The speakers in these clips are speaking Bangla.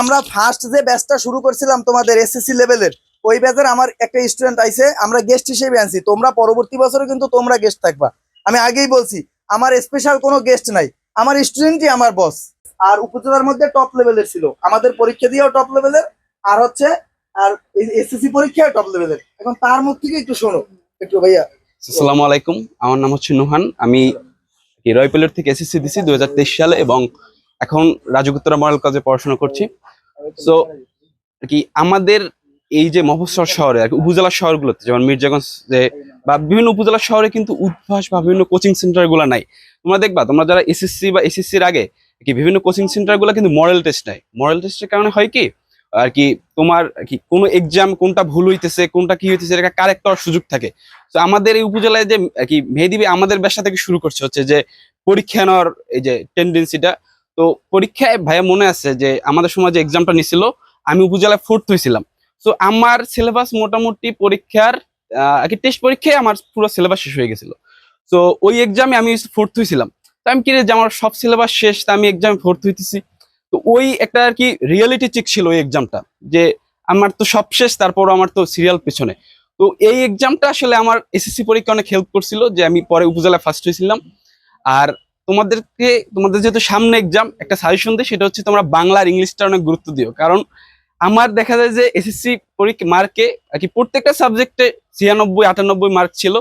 আমরা ফার্স্ট যে ব্যাচটা শুরু করছিলাম তোমাদের এসএসসি লেভেলের ওই ব্যাচের আমার একটা স্টুডেন্ট আইসে আমরা গেস্ট হিসেবে আনছি। তোমরা পরবর্তী বছরে কিন্তু তোমরা গেস্ট থাকবা। আমি আগেই বলছি, আমার স্পেশাল কোনো গেস্ট নাই। আমার স্টুডেন্টই আমার বস আর উপজেলার মধ্যে টপ লেভেলের ছিল। আমাদের পরীক্ষা দিয়েও টপ লেভেলের আর হচ্ছে, আর এসএসসি পরীক্ষাও টপ লেভেলের এখন তার মুখ থেকে একটু শোনো। একটু ভাইয়া। আসসালামু আলাইকুম। আমার নাম হচ্ছে নুহান। আমি রয়পেলের থেকে এসএসসি দিছি দুই হাজার তেইশ সালে এবং এখন রাজগুত্তরা মডেল কলেজে পড়াশোনা করছি। So, কি আমাদের এই যে মফস্বল শহরে আর উপজেলা শহরগুলোতে যেমন মির্জাগঞ্জ যে বা বিভিন্ন উপজেলা শহরে কিন্তু উদ্ভাস বা বিভিন্ন কোচিং সেন্টারগুলো নাই। তোমরা দেখবা তোমরা যারা এসএসসি বা এসএসসির আগে কি বিভিন্ন কোচিং সেন্টারগুলো কিন্তু মডেল টেস্ট নেয়। মডেল টেস্টের কারণে হয় কি আর কি তোমার কি কোনো এক্সাম কোনটা ভুল হইতেছে কোনটা কি হইতেছে এটা কারেক্ট করার সুযোগ থাকে। তো আমাদের এই উপজেলায় যে কি মেহেদিবি আমাদের ব্যবসা থেকে শুরু করছে হচ্ছে যে পরীক্ষা নেওয়ার এই যে টেন্ডেন্সিটা তো পরীক্ষায় ভাইয়া মনে আছে যে আমাদের সময় যে এক্সামটা নিছিল, আমি উপজেলায় ফোর্থ হয়েছিলাম তো আমার সিলেবাস মোটামুটি পরীক্ষার আর কি টেস্ট পরীক্ষায় আমার পুরো সিলেবাস শেষ হয়ে গেছিল। তো ওই এক্সামে আমি ফোর্থ হয়েছিলাম তো আমি কি রে যে আমার সব সিলেবাস শেষ, তা আমি এক্সামে ফোর্থ হইতেছি। তো ওই একটা আর কি রিয়েলিটি চেক ছিল ওই এক্সামটা যে আমার তো সব শেষ তারপর আমার তো সিরিয়াল পেছনে। তো এই এক্সামটা আসলে আমার এসএসসি পরীক্ষা অনেক হেল্প করছিল, যে আমি পরে উপজেলায় ফার্স্ট হয়েছিলাম আর তোমাদেরকে, তোমাদের যেহেতু সামনে এক্সাম একটা সাজেশন দিই, সেটা হচ্ছে তোমরা বাংলা আর ইংলিশটা অনেক গুরুত্ব দিও। কারণ আমার দেখা যায় যে এসএসসি পরীক্ষা মার্কে আর কি প্রত্যেকটা সাবজেক্টে ছিয়ানব্বই, আটানব্বই মার্ক ছিল,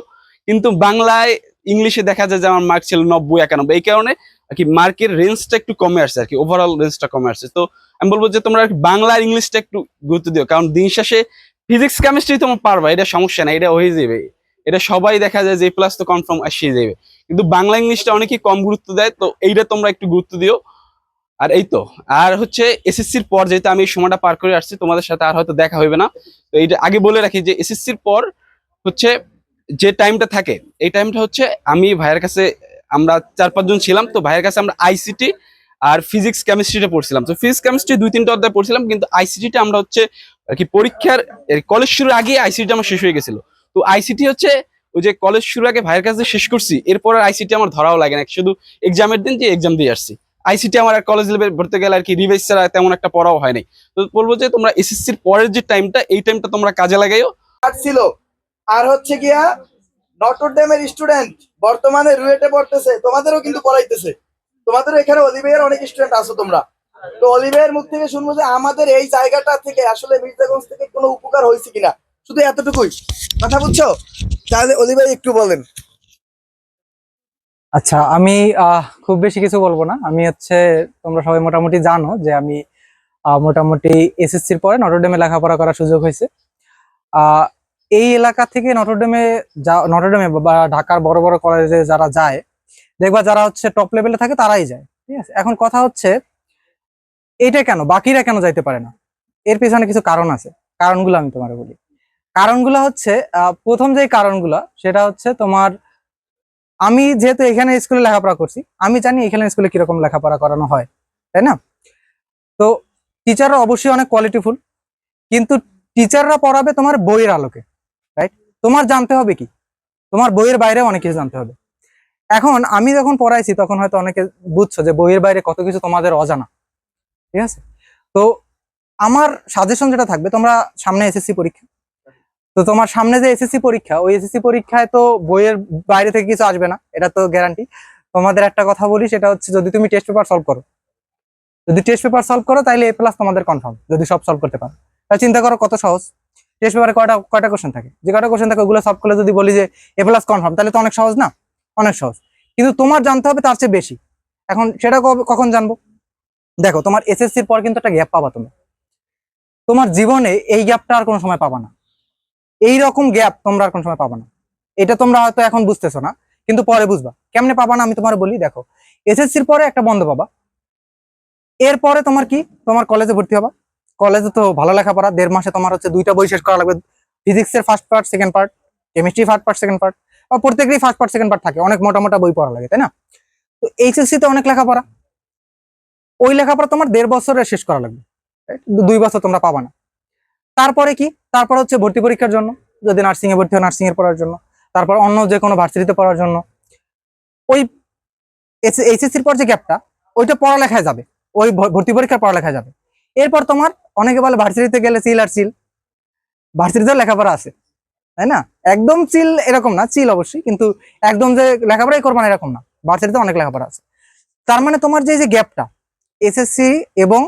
কিন্তু বাংলায় ইংলিশে দেখা যায় যে আমার মার্ক ছিল নব্বই, একানব্বই। এই কারণে আর কি মার্কের রেঞ্জটা একটু কমে আসছে, আর কি ওভারঅল রেঞ্জটা কমে আসছে। তো আমি বলব যে তোমরা বাংলা আর ইংলিশটা একটু গুরুত্ব দিও, কারণ দিন শেষে ফিজিক্স কেমিস্ট্রি তোমার পারবা, এটা সমস্যা না এটা হয়ে যাবে। এটা সবাই দেখা যায় যে প্লাস তো কনফার্ম আসিয়ে যাবে কিন্তু বাংলা ইংলিশটা অনেকেই কম গুরুত্ব দেয়, তো এইটা তোমরা একটু গুরুত্ব দিও। আর এই তো, আর হচ্ছে এসএসসির পর যেহেতু আমি এই সময়টা পার করে আসছি, তোমাদের সাথে আর হয়তো দেখা হবে না। তো এইটা আগে বলে রাখি যে এসএসসির পর হচ্ছে যে টাইমটা থাকে, এই টাইমটা হচ্ছে আমি ভাইয়ের কাছে, আমরা চার পাঁচজন ছিলাম, তো ভাইয়ের কাছে আমরা আইসিটি আর ফিজিক্স কেমিস্ট্রিটা পড়ছিলাম। তো ফিজিক্স কেমিস্ট্রি দুই তিনটা অধ্যায় পড়ছিলাম, কিন্তু আইসিটিটা আমরা হচ্ছে আর কি পরীক্ষার কলেজ শুরুর আগে আইসিটি আমার শেষ হয়ে গেছিল। তো আইসিটি হচ্ছে ওই যে কলেজ শুরুর আগে ভাইয়ের কাছে শেষ করছি, এরপর আর আইসিটি আমার ধরাও লাগে না শুধু এক্সামের দিন যে এক্সাম দিয়ে আসছি। আইসিটি আমার আর কলেজ লেভেল ভর্তি গেলে আর কি রিভাইজ ছাড়া তেমন একটা পড়াও হয় নাই। তো বলব যে তোমরা এসএসসির পরের যে টাইমটা এই টাইমটা তোমরা কাজে লাগাইও। ছিল। আর হচ্ছে গিয়া নটরডেমের স্টুডেন্ট বর্তমানে রুয়েটে পড়তেছে, তোমাদেরও কিন্তু পড়াইতেছে। তোমাদের এখানে অলিভিয়ার অনেক স্টুডেন্ট আছো তোমরা। তো অলিভিয়ার মুখ থেকে শুনব যে আমাদের এই জায়গাটা থেকে আসলে মির্জাগঞ্জ থেকে কোনো উপকার হয়েছে কিনা। শুধু এতটুকুই। কথা বুঝছ? তাহলে অলিভাই একটু বলেন। আচ্ছা আমি খুব বেশি কিছু বলব না। আমি হচ্ছে, তোমরা সবাই মোটামুটি জানো যে আমি মোটামুটি এসএসসির পরে নটরডেমে লেখাপড়া করার সুযোগ হয়েছে। এই এলাকা থেকে নটরডেমে যা, নটরডেমে বা ঢাকার বড় বড় কলেজে যারা যায়, দেখবা যারা হচ্ছে টপ লেভেলে থাকে তারাই যায়। ঠিক আছে? এখন কথা হচ্ছে, এটা কেন? বাকিরা কেন যাইতে পারে না? এর পিছনে কিছু কারণ আছে। কারণগুলো আমি তোমার বলি। কারণগুলো হচ্ছে প্রথম যে কারণগুলো, সেটা হচ্ছে তোমার, আমি যেহেতু এখানে স্কুলে লেখাপড়া করছি, আমি জানি এখানে স্কুলে কীরকম লেখাপড়া করানো হয়, তাই না? তো টিচাররা অবশ্যই অনেক কোয়ালিটিফুল কিন্তু টিচাররা পড়াবে তোমার বইয়ের আলোকে রাইট তোমার জানতে হবে কি? তোমার বইয়ের বাইরে অনেক কিছু জানতে হবে। এখন আমি যখন পড়াইছি, তখন হয়তো অনেকে বুঝছ যে বইয়ের বাইরে কত কিছু তোমাদের অজানা, ঠিক আছে? তো আমার সাজেশন যেটা থাকবে, তোমরা সামনে এসএসসি পরীক্ষা তো তোমার সামনে যে এসএসসি পরীক্ষা, ওই এসএসসি পরীক্ষায় তো বইয়ের বাইরে থেকে কিছু আসবে না, এটা তো গ্যারান্টি তোমাদের একটা কথা বলি, সেটা হচ্ছে যদি তুমি টেস্ট পেপার সলভ করো, যদি টেস্ট পেপার সলভ করো তাহলে এ প্লাস তোমাদের কনফার্ম যদি সব সলভ করতে পারো। তাহলে চিন্তা করো কত সহজ। টেস্ট পেপারে কয়টা কয়টা কোশ্চেন থাকে? যে কয়টা কোশ্চেন থাকে ওগুলো সলভ করলে যদি বলি যে এ প্লাস কনফার্ম তাহলে তো অনেক সহজ না? অনেক সহজ। কিন্তু তোমার জানতে হবে তার চেয়ে বেশি। এখন সেটা কখন জানব? দেখো, তোমার এসএসসির পর কিন্তু একটা গ্যাপ পাবা তুমি। তোমার জীবনে এই গ্যাপটা আর কোনো সময় পাবা না। এই রকম গ্যাপ তোমরা আর কোনো সময় পাবা না। এটা তোমরা হয়তো এখন বুঝতেছো না, কিন্তু পরে বুঝবা। কেমনে পাবা না আমি তোমার বলি, দেখো। এসএসসির পরে একটা বন্ধ পাবা। এরপরে তোমার কি? তোমার কলেজে ভর্তি হবা। কলেজে তো ভালো লেখাপড়া, দেড় মাসে তোমার হচ্ছে দুইটা বই শেষ করা লাগবে। ফিজিক্সের first part second part chemistry first part second part বা প্রত্যেকেরই ফার্স্ট পার্ট সেকেন্ড পার্ট থাকে, অনেক মোটা মোটা বই পড়া লাগে, তাই না? তো এইচএসসি তে অনেক লেখাপড়া। ওই লেখাপড়া তোমার দেড় বছরে শেষ করা লাগবে। দুই বছর তোমরা পাবা না। তারপরে কি? তারপর হচ্ছে ভর্তি পরীক্ষার জন্য, যদি নার্সিং এ ভর্তি হয় নার্সিং এর পড়ার জন্য, তারপর অন্য যে কোনো ভার্সিটিতে পড়ার জন্য। ওই এইচএসসির পর যে গ্যাপটা ওইটা পড়ালেখায় যাবে। ওই ভর্তি পরীক্ষার পড়ালেখায় যাবে। এরপর তোমার অনেকে বলে ভার্সিটিতে গেলে চিল আর চিল ভার্সিটিতেও লেখাপড়া আছে, তাই না? একদম চিল এরকম না চিল অবশ্যই, কিন্তু একদম যে লেখাপড়াই করবা না এরকম না। ভার্সিটিতে অনেক লেখাপড়া আছে। তার মানে তোমার যে যে গ্যাপটা এসএসসি এবং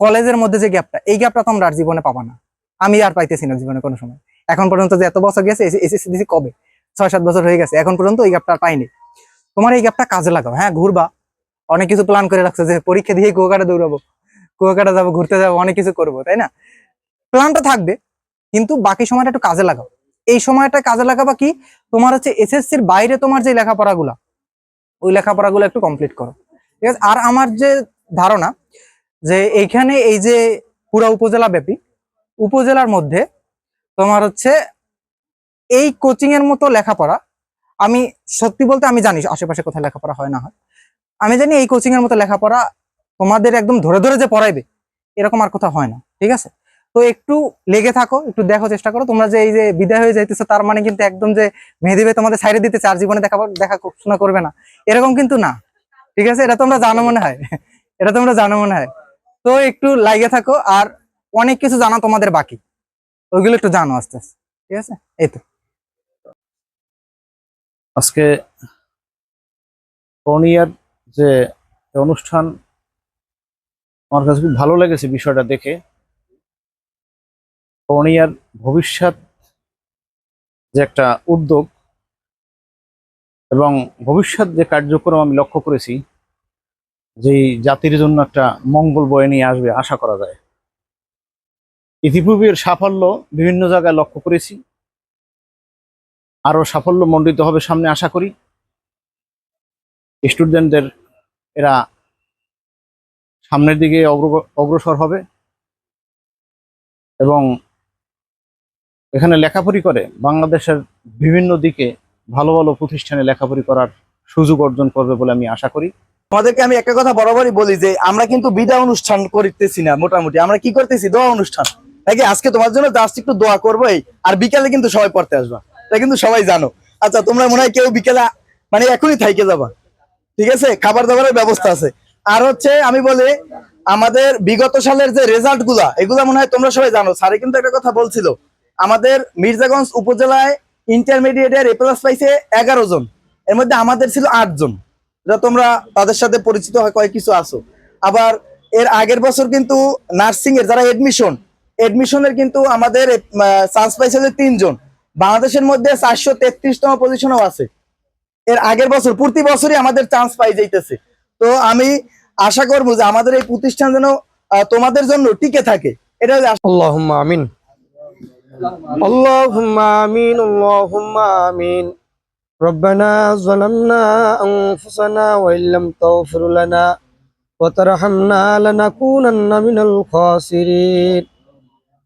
কলেজের মধ্যে যে গ্যাপটা এই গ্যাপটা তোমরা আর জীবনে পাবা না। আমি আর পাইতেছি না জীবনে কোনো সময়। এখন পর্যন্ত যে এত বছর গেছে এসএসসি কবে? ছয় সাত বছর হয়ে গেছে। এখন পর্যন্ত এই গ্যাপটা আর পাইনি। তোমার এই গ্যাপটা কাজে লাগাও হ্যাঁ ঘুরবা। অনেক কিছু প্ল্যান করে রাখছো যে পরীক্ষা দিয়ে কুয়াকাটা দৌড়াবো। কুয়াকাটা যাব, ঘুরতে যাব, অনেক কিছু করব, তাই না? প্ল্যানটা থাকবে, কিন্তু বাকি সময়টা একটু কাজে লাগাও। এই সময়টা কাজে লাগাবা কি? তোমার হচ্ছে এসএসসির বাইরে তোমার যে লেখাপড়াগুলা, ওই লেখাপড়াগুলো একটু কমপ্লিট করো। ঠিক আছে? আর আমার যে ধারণা, যে এইখানে এই যে পুরা উপজেলা ব্যাপী উপজেলার মধ্যে তোমার হচ্ছে এই কোচিং এর মতো লেখাপড়া, আমি সত্যি বলতে আমি জানি আশেপাশে কোথায় লেখাপড়া হয় না হয়। আমি জানি এই কোচিং এর মতো লেখাপড়া তোমাদের একদম ধরে ধরে যে পড়াইবে, এরকম আর কোথাও হয় না, ঠিক আছে? তো একটু লেগে থাকো, একটু দেখো চেষ্টা করো, তোমরা যে এই যে বিদায় হয়ে যাইতেছো, তার মানে কিন্তু একদম যে মেহেদিবে তোমাদের সাইডে দিতে চার জীবনে দেখা দেখা শোনা করবে না। এরকম কিন্তু না, ঠিক আছে? এটা তোমরা জানো মনে হয়, এটা তোমরা জানো মনে হয়। তো একটু লাগে থাকো, আর অনেক কিছু জানা তোমাদের বাকি। ওইগুলো একটু জানো আস্তে আস্তে, ঠিক আছে? এই তো। আজকে করণিয়ার যে অনুষ্ঠান, আমার কাছে খুব ভালো লেগেছে বিষয়টা দেখে। করণিয়ার ভবিষ্যৎ যে একটা উদ্যোগ এবং ভবিষ্যৎ যে কার্যক্রম আমি লক্ষ্য করেছি যে জাতির জন্য একটা মঙ্গল বয়ে নিয়ে আসবে, আশা করা যায়। ইতিপূর্বের সাফল্য বিভিন্ন জায়গায় লক্ষ্য করেছি। আরও সাফল্য মণ্ডিত হবে সামনে আশা করি। স্টুডেন্টদের এরা সামনের দিকে অগ্র- অগ্রসর হবে। এবং এখানে লেখাপড়ি করে বাংলাদেশের বিভিন্ন দিকে ভালো ভালো প্রতিষ্ঠানে লেখাপড়ি করার সুযোগ অর্জন করবে বলে আমি আশা করি। আমাদেরকে আমি একটা কথা বরাবরই বলি যে, আমরা কিন্তু বিদায় অনুষ্ঠান করতেছি না মোটামুটি। আমরা কি করতেছি? দোয়া অনুষ্ঠান। নাকি আজকে তোমার জন্য জাস্ট একটু দোয়া করবোই আর বিকালে কিন্তু সবাই পড়তে আসবা। এটা কিন্তু সবাই জানো। আচ্ছা তোমরা মনে হয় কেউ বিকেলে মানে এখনই থাইকে যাবা। ঠিক আছে? খাবার দাবারের ব্যবস্থা আছে। আর হচ্ছে আমি বলি, আমাদের বিগত সালের যে রেজাল্টগুলা, এগুলা মনে হয় তোমরা সবাই জানো। স্যারে কিন্তু একটা কথা বলছিল। আমাদের মির্জাগঞ্জ উপজেলায় ইন্টারমিডিয়েটের এ প্লাস পাইছে এগারো জন। এর মধ্যে আমাদের ছিল আট জন। যা তোমরা তাদের সাথে পরিচিত হয়, কয়েক কিছু আছো। আবার এর আগের বছর কিন্তু নার্সিং এর যারা এডমিশন এডমিশনের কিন্তু আমাদের চান্স পাইছে যে তিনজন বাংলাদেশের মধ্যে চারশো তেত্রিশতম পজিশনও আছে এর আগের বছর প্রতি বছরই আমাদের চান্স পাই যাইতেছে তো আমি আশা করবো যে আমাদের এই প্রতিষ্ঠান যেন আহ, তোমাদের জন্য টিকে থাকে এটা হলো আশা। اللهم آمين اللهم آمين اللهم آمين ربنا ظلمنا أنفسنا وإن لم تغفر لنا وترحمنا لنكونن من الخاسرين